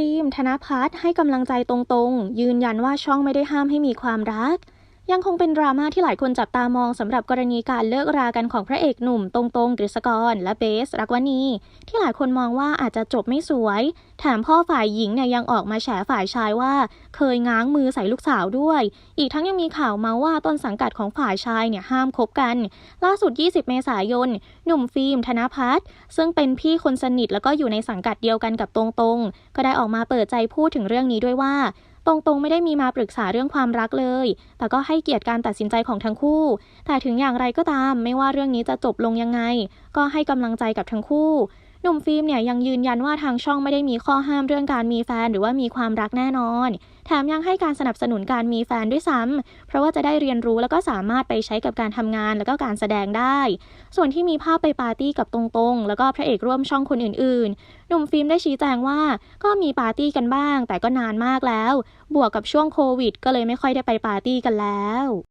ฟิล์ม ธนพัฒน์ให้กำลังใจตรงๆ ยืนยันว่าช่องไม่ได้ห้ามให้มีความรัก ยังคงเป็นดราม่าที่หลายคนจับตามองสำหรับกรณีการเลิกรากันของพระเอกหนุ่มตรงๆกฤษกร และเบส รักวณีที่หลายคนมองว่าอาจจะจบไม่สวยแถมพ่อฝ่ายหญิงเนี่ยยังออกมาแฉฝ่ายชายว่า เคยง้างมือใส่ลูกสาวด้วย อีกทั้งยังมีข่าวมาว่าต้นสังกัดของฝ่ายชายเนี่ยห้ามคบกัน ล่าสุด 20 เมษายน หนุ่มฟิล์มธนพัฒน์ซึ่งเป็นพี่คนสนิทแล้วก็อยู่ในสังกัดเดียวกันกับตรงๆก็ได้ออกมาเปิดใจพูดถึงเรื่องนี้ด้วยว่า ตรงๆ ไม่ได้มีมาปรึกษาเรื่องความรักเลย แต่ก็ให้เกียรติการตัดสินใจของทั้งคู่ แต่ถึงอย่างไรก็ตาม ไม่ว่าเรื่องนี้จะจบลงยังไง ก็ให้กำลังใจกับทั้งคู่ หนุ่มฟิล์มเนี่ยยังยืนยันว่าทางช่องไม่ได้มีข้อห้ามเรื่องการมีแฟนหรือว่ามีความรักแน่นอน แถมยังให้การสนับสนุนการมีแฟนด้วยซ้ำเพราะว่าจะได้เรียนรู้แล้วก็สามารถไปใช้กับการทำงานแล้วก็การแสดงได้ ส่วนที่มีภาพไปปาร์ตี้กับตรงๆ แล้วก็พระเอกร่วมช่องคนอื่นๆ หนุ่มฟิล์มได้ชี้แจงว่า ก็มีปาร์ตี้กันบ้าง แต่ก็นานมากแล้ว บวกกับช่วงโควิด ก็เลยไม่ค่อยได้ไปปาร์ตี้กันแล้ว